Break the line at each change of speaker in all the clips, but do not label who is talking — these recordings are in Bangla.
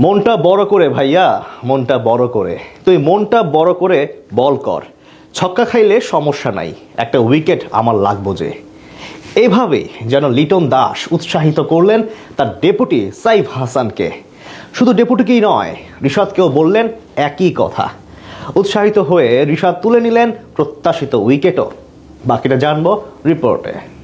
মনটা বড় করে, ভাইয়া, মনটা বড় করে। তুই মনটা বড় করে বল কর। ছক্কা খাইলে সমস্যা নাই, একটা উইকেট আমার লাগবো যে। এইভাবে যেন লিটন দাস উৎসাহিত করলেন তার ডেপুটি সাইফ হাসানকে। শুধু ডেপুটিকেই নয়, রিশাদকেও বললেন একই কথা। উৎসাহিত হয়ে রিশাদ তুলে নিলেন প্রত্যাশিত উইকেটও। বাকিটা জানব রিপোর্টে।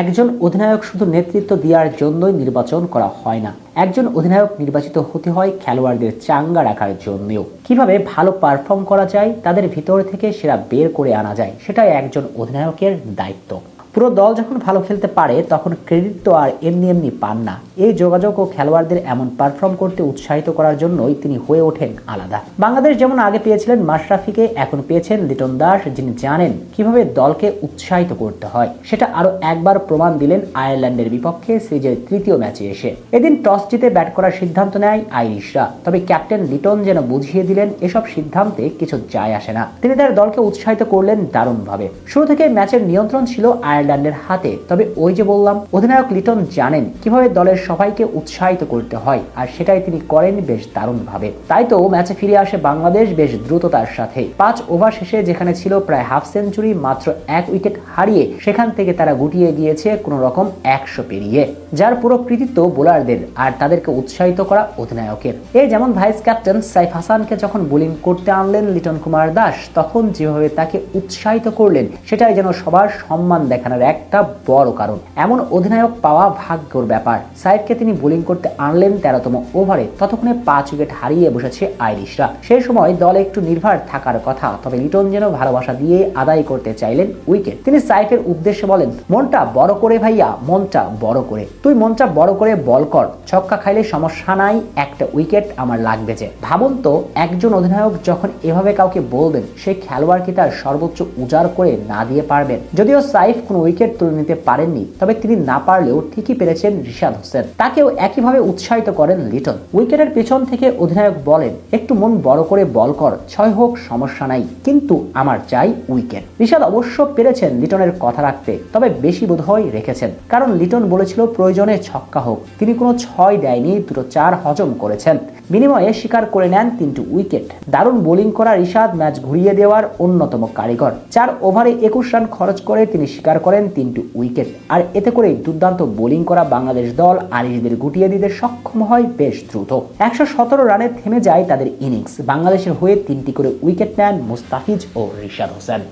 একজন অধিনায়ক শুধু নেতৃত্ব দেওয়ার জন্যই নির্বাচন করা হয় না, একজন অধিনায়ক নির্বাচিত হতে হয় খেলোয়াড়দের চাঙ্গা রাখার জন্যও। কীভাবে ভালো পারফর্ম করা যায়, তাদের ভিতর থেকে সেরা বের করে আনা যায়, সেটাই একজন অধিনায়কের দায়িত্ব। পুরো দল যখন ভালো খেলতে পারে, তখন ক্রেডিট তো আর এমনি এমনি পান না। এই যোগাযোগ ও খেলোয়াড়দের এমন পারফর্ম করতে উৎসাহিত করার জন্যই তিনি হয়ে ওঠেন আলাদা। বাংলাদেশ যেমন আগে পেয়েছিলেন মাশরাফিকে, এখন পেয়েছেন লিটন দাস, যিনি জানেন কীভাবে দলকে উৎসাহিত করতে হয়। সেটা আরও একবার প্রমাণ দিলেন আয়ারল্যান্ডের বিপক্ষে সিরিজের তৃতীয় ম্যাচে এসে। এদিন টস জিতে ব্যাট করার সিদ্ধান্ত নেয় আইরিশরা। তবে ক্যাপ্টেন লিটন যেন বুঝিয়ে দিলেন, এসব সিদ্ধান্তে কিছু যায় আসে না। তিনি তার দলকে উৎসাহিত করলেন দারুণভাবে। শুরু থেকে ম্যাচের নিয়ন্ত্রণ ছিল আয়ারল্যান্ডের হাতে। তবে ওই যে বললাম, অধিনায়ক লিটন জানেন কীভাবে দলের সবাইকে উৎসাহিত করতে হয়, আর সেটাই তিনি করেন বেশ দারুণভাবে। তাই তো ম্যাচে ফিরে আসে বাংলাদেশ বেশ দ্রুততার সাথে। পাঁচ ওভার শেষে যেখানে ছিল প্রায় হাফ সেঞ্চুরি, মাত্র এক উইকেট হারিয়ে সেখান থেকে তারা গুটিয়ে গিয়েছে কোনো রকম একশো পেরিয়ে, যার পুরো কৃতিত্ব বোলারদের আর তাদেরকে উৎসাহিত করা অধিনায়কের। এই যেমন ভাইস ক্যাপ্টেন সাইফ হাসানকে যখন বোলিং করতে আনলেন লিটন কুমার দাস, তখন যেভাবে তাকে উৎসাহিত করলেন, সেটাই যেন সবার সম্মান দেখানোর একটা বড় কারণ। এমন অধিনায়ক পাওয়া ভাগ্যর ব্যাপার। সাইফকে তিনি বোলিং করতে আনলেন তেরোতম ওভারে। ততক্ষণে পাঁচ উইকেট হারিয়ে বসেছে আইরিশরা। সেই সময় দলে একটু নির্ভর থাকার কথা, তবে লিটন যেন ভালোবাসা দিয়ে আদায় করতে চাইলেন উইকেট। তিনি সাইফের উদ্দেশ্যে বলেন, মনটা বড় করে ভাইয়া, মনটা বড় করে। তুই মনটা বড় করে বল কর। ছক্কা খাইলে সমস্যা নাই, একটা উইকেট আমার লাগবে যে। ভাবুন তো, একজন অধিনায়ক যখন এভাবে কাউকে বলবেন সেই খেলোয়াড় কি তার সর্বোচ্চ উজাড় করে না দিয়ে পারবেন। যদিও সাইফ কোনো উইকেট তুলে নিতে পারেননি, তবে তিনি না পারলেও ঠিকই পেরেছেন রিশাদ হোসেন। তাকেও একইভাবে উৎসাহিত করেন লিটন। উইকেটের পেছন থেকে অধিনায়ক বলেন, একটু মন বড় করে বল কর, ছয় হোক, সমস্যা নাই, কিন্তু আমার চাই উইকেট। রিশাদ অবশ্য পেরেছেন লিটনের কথা রাখতে, তবে বেশি বোধহয় রেখেছেন। কারণ লিটন বলেছিল, প্রয়োজনে ছক্কা হোক। তিনি কোনো ছয় দেয়নি, দুটো চার হজম করেছেন। বিনিময়ে স্বীকার করে নেন তিনটি উইকেট। দারুণ বোলিং করা রিশাদ ম্যাচ ঘুরিয়ে দেওয়ার অন্যতম কারিগর। চার ওভারে একুশ রান খরচ করে তিনি স্বীকার করেন তিনটি উইকেট। আর এতে করে দুর্দান্ত বোলিং করা বাংলাদেশ দল আরিশদের গুটিয়ে দিতে সক্ষম হয় বেশ দ্রুত। একশো সতেরো রানে থেমে যায় তাদের ইনিংস। বাংলাদেশের হয়ে তিনটি করে উইকেট নেন মুস্তাফিজ ও রিশাদ হোসেন।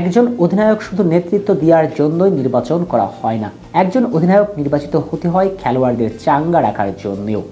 একজন অধিনায়ক শুধু নেতৃত্ব দেওয়ার জন্যই নির্বাচন করা হয় না, একজন অধিনায়ক নির্বাচিত হতে হয় খেলোয়াড়দের চাঙ্গা রাখার জন্যও।